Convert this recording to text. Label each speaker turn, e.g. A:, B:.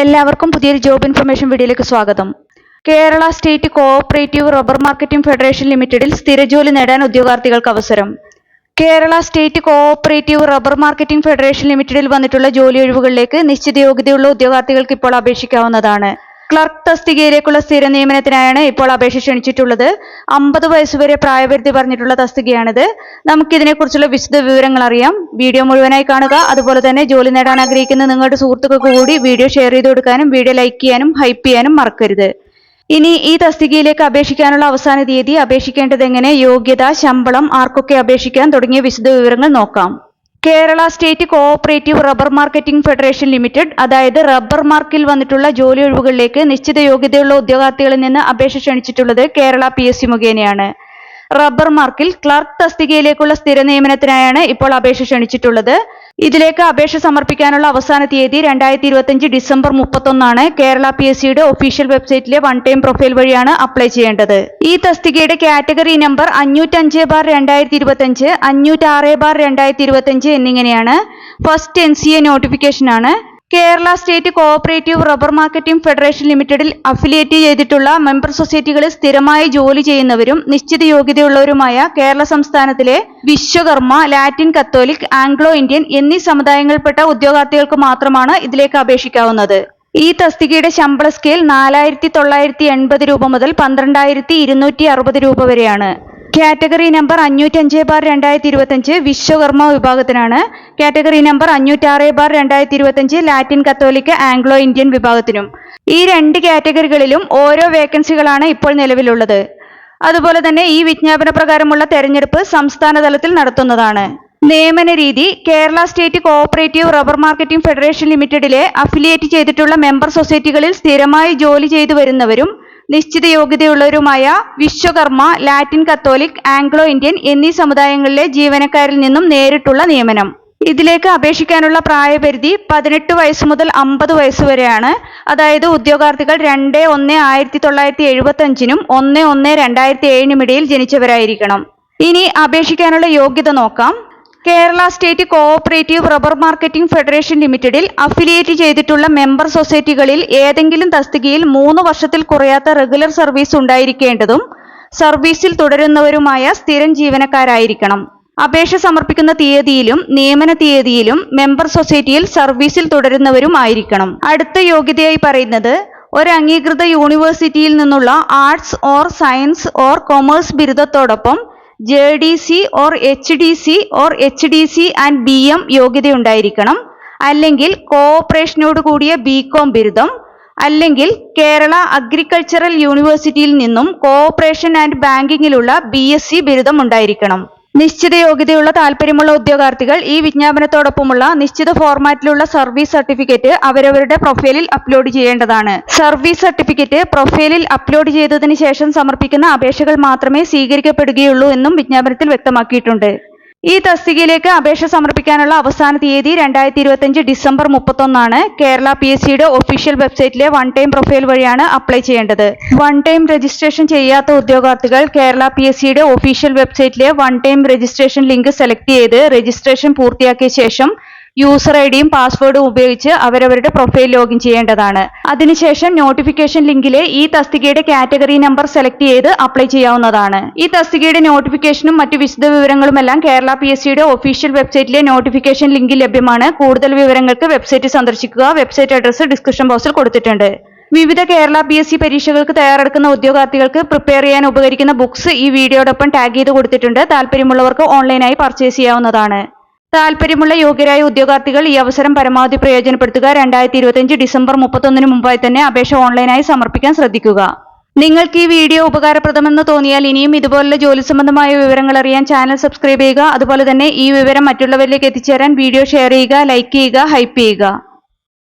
A: എല്ലാവർക്കും പുതിയൊരു job information വീഡിയോയിലേക്ക് സ്വാഗതം. Kerala state cooperative rubber marketing federation ലിമിറ്റഡിൽ സ്ഥിരജോലി നേടാൻ ഉദ്യോഗാർത്ഥികൾക്ക് അവസരം. Kerala state cooperative rubber marketing federation ലിമിറ്റഡിൽ വന്നിട്ടുള്ള ജോലി ഒഴിവുകളിലേക്ക് നിശ്ചിത യോഗ്യതയുള്ള ഉദ്യോഗാർത്ഥികൾക്ക് ഇപ്പോൾ അപേക്ഷിക്കാവുന്നതാണ്. ക്ലർക്ക് തസ്തികയിലേക്കുള്ള സ്ഥിര നിയമനത്തിനായാണ് ഇപ്പോൾ അപേക്ഷ ക്ഷണിച്ചിട്ടുള്ളത്. അമ്പത് വയസ്സുവരെ പ്രായപരിധി പറഞ്ഞിട്ടുള്ള തസ്തികയാണിത്. നമുക്കിതിനെക്കുറിച്ചുള്ള വിശദ വിവരങ്ങൾ അറിയാം. വീഡിയോ മുഴുവനായി കാണുക. അതുപോലെ തന്നെ ജോലി നേടാൻ ആഗ്രഹിക്കുന്ന നിങ്ങളുടെ സുഹൃത്തുക്കൾക്ക് കൂടി വീഡിയോ ഷെയർ ചെയ്ത് കൊടുക്കാനും വീഡിയോ ലൈക്ക് ചെയ്യാനും ഹൈപ്പ് ചെയ്യാനും മറക്കരുത്. ഇനി ഈ തസ്തികയിലേക്ക് അപേക്ഷിക്കാനുള്ള അവസാന തീയതി അപേക്ഷിക്കേണ്ടത് എങ്ങനെ യോഗ്യത ശമ്പളം ആർക്കൊക്കെ അപേക്ഷിക്കാൻ തുടങ്ങിയ വിശദ വിവരങ്ങൾ നോക്കാം. Kerala state cooperative rubber marketing federation limited അതായത് റബ്ബർ മാർക്കിൽ വന്നിട്ടുള്ള ജോലി ഒഴിവുകളിലേക്ക് നിശ്ചിത യോഗ്യതയുള്ള ഉദ്യോഗാർത്ഥികളിൽ നിന്ന് അപേക്ഷ ക്ഷണിച്ചിട്ടുള്ളത് കേരള പി എസ് സി മുഖേനയാണ്. റബ്ബർ മാർക്കിൽ ക്ലർക്ക് തസ്തികയിലേക്കുള്ള സ്ഥിര നിയമനത്തിനായാണ് ഇപ്പോൾ അപേക്ഷ ക്ഷണിച്ചിട്ടുള്ളത്. ഇതിലേക്ക് അപേക്ഷ സമർപ്പിക്കാനുള്ള അവസാന തീയതി രണ്ടായിരത്തി ഇരുപത്തിയഞ്ച് ഡിസംബർ മുപ്പത്തൊന്നാണ്. കേരള പി എസ് സിയുടെ ഒഫീഷ്യൽ വെബ്സൈറ്റിലെ വൺ ടൈം പ്രൊഫൈൽ വഴിയാണ് അപ്ലൈ ചെയ്യേണ്ടത്. ഈ തസ്തികയുടെ കാറ്റഗറി നമ്പർ അഞ്ഞൂറ്റഞ്ച് ബാർ രണ്ടായിരത്തി ഇരുപത്തിയഞ്ച് അഞ്ഞൂറ്റാറ് ബാർ രണ്ടായിരത്തി ഇരുപത്തിയഞ്ച് എന്നിങ്ങനെയാണ്. First N C A notification ആണ് Kerala state cooperative rubber marketing federation ലിമിറ്റഡിൽ അഫിലിയേറ്റ് ചെയ്തിട്ടുള്ള മെമ്പർ സൊസൈറ്റികളിൽ സ്ഥിരമായി ജോലി ചെയ്യുന്നവരും നിശ്ചിത യോഗ്യതയുള്ളവരുമായ കേരള സംസ്ഥാനത്തിലെ Vishwakarma Latin Catholic Anglo Indian എന്നീ സമുദായങ്ങളിൽപ്പെട്ട ഉദ്യോഗാർത്ഥികൾക്ക് മാത്രമാണ് ഇതിലേക്ക് അപേക്ഷിക്കാവുന്നത്. ഈ തസ്തികയുടെ ശമ്പള സ്കെയിൽ നാലായിരത്തി തൊള്ളായിരത്തി എൺപത് രൂപ മുതൽ പന്ത്രണ്ടായിരത്തി ഇരുന്നൂറ്റി അറുപത് രൂപ വരെയാണ്. കാറ്റഗറി നമ്പർ അഞ്ഞൂറ്റഞ്ച് ബാർ രണ്ടായിരത്തി ഇരുപത്തഞ്ച് വിശ്വകർമ്മ വിഭാഗത്തിനാണ്. കാറ്റഗറി നമ്പർ അഞ്ഞൂറ്റാറ് ബാർ രണ്ടായിരത്തി ഇരുപത്തഞ്ച് ലാറ്റിൻ കത്തോലിക്ക ആംഗ്ലോ ഇന്ത്യൻ വിഭാഗത്തിനും. ഈ രണ്ട് കാറ്റഗറികളിലും ഓരോ വേക്കൻസികളാണ് ഇപ്പോൾ നിലവിലുള്ളത്. അതുപോലെ തന്നെ ഈ വിജ്ഞാപന പ്രകാരമുള്ള തെരഞ്ഞെടുപ്പ് സംസ്ഥാന തലത്തിൽ നടത്തുന്നതാണ്. നിയമന രീതി Kerala state cooperative rubber marketing federation ലിമിറ്റഡിലെ affiliate ചെയ്തിട്ടുള്ള മെമ്പർ സൊസൈറ്റികളിൽ സ്ഥിരമായി ജോലി ചെയ്തു വരുന്നവരും നിശ്ചിത യോഗ്യതയുള്ളവരുമായ Vishwakarma Latin Catholic Anglo Indian എന്നീ സമുദായങ്ങളിലെ ജീവനക്കാരിൽ നിന്നും നേരിട്ടുള്ള നിയമനം. ഇതിലേക്ക് അപേക്ഷിക്കാനുള്ള പ്രായപരിധി പതിനെട്ട് വയസ്സ് മുതൽ അമ്പത് വയസ്സ് വരെയാണ്. അതായത് ഉദ്യോഗാർത്ഥികൾ രണ്ട് ഒന്ന് ആയിരത്തി തൊള്ളായിരത്തി എഴുപത്തി അഞ്ചിനും ഒന്ന് ഒന്ന് രണ്ടായിരത്തി ഏഴിനും ഇടയിൽ ജനിച്ചവരായിരിക്കണം. ഇനി അപേക്ഷിക്കാനുള്ള യോഗ്യത നോക്കാം. Kerala state cooperative rubber marketing federation ലിമിറ്റഡിൽ അഫിലിയേറ്റ് ചെയ്തിട്ടുള്ള മെമ്പർ സൊസൈറ്റികളിൽ ഏതെങ്കിലും തസ്തികയിൽ മൂന്ന് വർഷത്തിൽ കുറയാത്ത റെഗുലർ സർവീസ് ഉണ്ടായിരിക്കേണ്ടതും സർവീസിൽ തുടരുന്നവരുമായ സ്ഥിരം ജീവനക്കാരായിരിക്കണം. അപേക്ഷ സമർപ്പിക്കുന്ന തീയതിയിലും നിയമന തീയതിയിലും മെമ്പർ സൊസൈറ്റിയിൽ സർവീസിൽ തുടരുന്നവരും ആയിരിക്കണം. അടുത്ത യോഗ്യതയായി പറയുന്നത് ഒരു അംഗീകൃത യൂണിവേഴ്സിറ്റിയിൽ നിന്നുള്ള arts or science or commerce ബിരുദത്തോടൊപ്പം J D C or H D C or H D C and B M യോഗ്യതയുണ്ടായിരിക്കണം. അല്ലെങ്കിൽ കോഓപ്പറേഷനോട് കൂടിയ ബി കോം ബിരുദം. അല്ലെങ്കിൽ കേരള അഗ്രികൾച്ചറൽ യൂണിവേഴ്സിറ്റിയിൽ നിന്നും കോഓപ്പറേഷൻ ആൻഡ് ബാങ്കിങ്ങിലുള്ള ബി എസ് സി ബിരുദം ഉണ്ടായിരിക്കണം. നിശ്ചിത യോഗ്യതയുള്ള താല്പര്യമുള്ള ഉദ്യോഗാർത്ഥികൾ ഈ വിജ്ഞാപനത്തോടൊപ്പമുള്ള നിശ്ചിത ഫോർമാറ്റിലുള്ള സർവീസ് സർട്ടിഫിക്കറ്റ് അവരവരുടെ പ്രൊഫൈലിൽ അപ്ലോഡ് ചെയ്യേണ്ടതാണ്. സർവീസ് സർട്ടിഫിക്കറ്റ് പ്രൊഫൈലിൽ അപ്ലോഡ് ചെയ്തതിന് ശേഷം സമർപ്പിക്കുന്ന അപേക്ഷകൾ മാത്രമേ സ്വീകരിക്കപ്പെടുകയുള്ളൂ എന്നും വിജ്ഞാപനത്തിൽ വ്യക്തമാക്കിയിട്ടുണ്ട്. ഈ തസ്തികയിലേക്ക് അപേക്ഷ സമർപ്പിക്കാനുള്ള അവസാന തീയതി രണ്ടായിരത്തി ഇരുപത്തിയഞ്ച് ഡിസംബർ മുപ്പത്തൊന്നാണ്. കേരള പി എസ് സിയുടെ ഒഫീഷ്യൽ വെബ്സൈറ്റിലെ വൺ ടൈം പ്രൊഫൈൽ വഴിയാണ് അപ്ലൈ ചെയ്യേണ്ടത്. വൺ ടൈം രജിസ്ട്രേഷൻ ചെയ്യാത്ത ഉദ്യോഗാർത്ഥികൾ കേരള പി എസ് സിയുടെ official വെബ്സൈറ്റിലെ one time registration link select ചെയ്ത് രജിസ്ട്രേഷൻ പൂർത്തിയാക്കിയ ശേഷം യൂസർ ഐ ഡിയും പാസ്വേഡും ഉപയോഗിച്ച് അവരവരുടെ പ്രൊഫൈൽ ലോഗിൻ ചെയ്യേണ്ടതാണ്. അതിനുശേഷം നോട്ടിഫിക്കേഷൻ ലിങ്കിലെ ഈ തസ്തികയുടെ കാറ്റഗറി നമ്പർ സെലക്ട് ചെയ്ത് അപ്ലൈ ചെയ്യാവുന്നതാണ്. ഈ തസ്തികയുടെ നോട്ടിഫിക്കേഷനും മറ്റു വിശദ വിവരങ്ങളുമെല്ലാം കേരള പി എസ് സിയുടെ ഒഫീഷ്യൽ വെബ്സൈറ്റിലെ നോട്ടിഫിക്കേഷൻ ലിങ്കിൽ ലഭ്യമാണ്. കൂടുതൽ വിവരങ്ങൾക്ക് വെബ്സൈറ്റ് സന്ദർശിക്കുക. വെബ്സൈറ്റ് അഡ്രസ് ഡിസ്ക്രിപ്ഷൻ ബോക്സിൽ കൊടുത്തിട്ടുണ്ട്. വിവിധ കേരള പി എസ് സി പരീക്ഷകൾക്ക് തയ്യാറെടുക്കുന്ന ഉദ്യോഗാർത്ഥികൾക്ക് പ്രിപ്പയർ ചെയ്യാൻ ഉപകരിക്കുന്ന ബുക്സ് ഈ വീഡിയോടൊപ്പം ടാഗ് ചെയ്ത് കൊടുത്തിട്ടുണ്ട്. താല്പര്യമുള്ളവർക്ക് ഓൺലൈനായി പർച്ചേസ് ചെയ്യാവുന്നതാണ്. താല്പര്യമുള്ള യോഗ്യരായ ഉദ്യോഗാർത്ഥികൾ ഈ അവസരം പരമാവധി പ്രയോജനപ്പെടുത്തുക. രണ്ടായിരത്തി ഇരുപത്തിയഞ്ച് ഡിസംബർ മുപ്പത്തൊന്നിന് മുമ്പായി തന്നെ അപേക്ഷ ഓൺലൈനായി സമർപ്പിക്കാൻ ശ്രദ്ധിക്കുക. നിങ്ങൾക്ക് ഈ വീഡിയോ ഉപകാരപ്രദമെന്ന് തോന്നിയാൽ ഇനിയും ഇതുപോലുള്ള ജോലി സംബന്ധമായ വിവരങ്ങൾ അറിയാൻ ചാനൽ സബ്സ്ക്രൈബ് ചെയ്യുക. അതുപോലെ തന്നെ ഈ വിവരം മറ്റുള്ളവരിലേക്ക് എത്തിച്ചേരാൻ വീഡിയോ ഷെയർ ചെയ്യുക ലൈക്ക് ചെയ്യുക ഹൈപ്പ് ചെയ്യുക.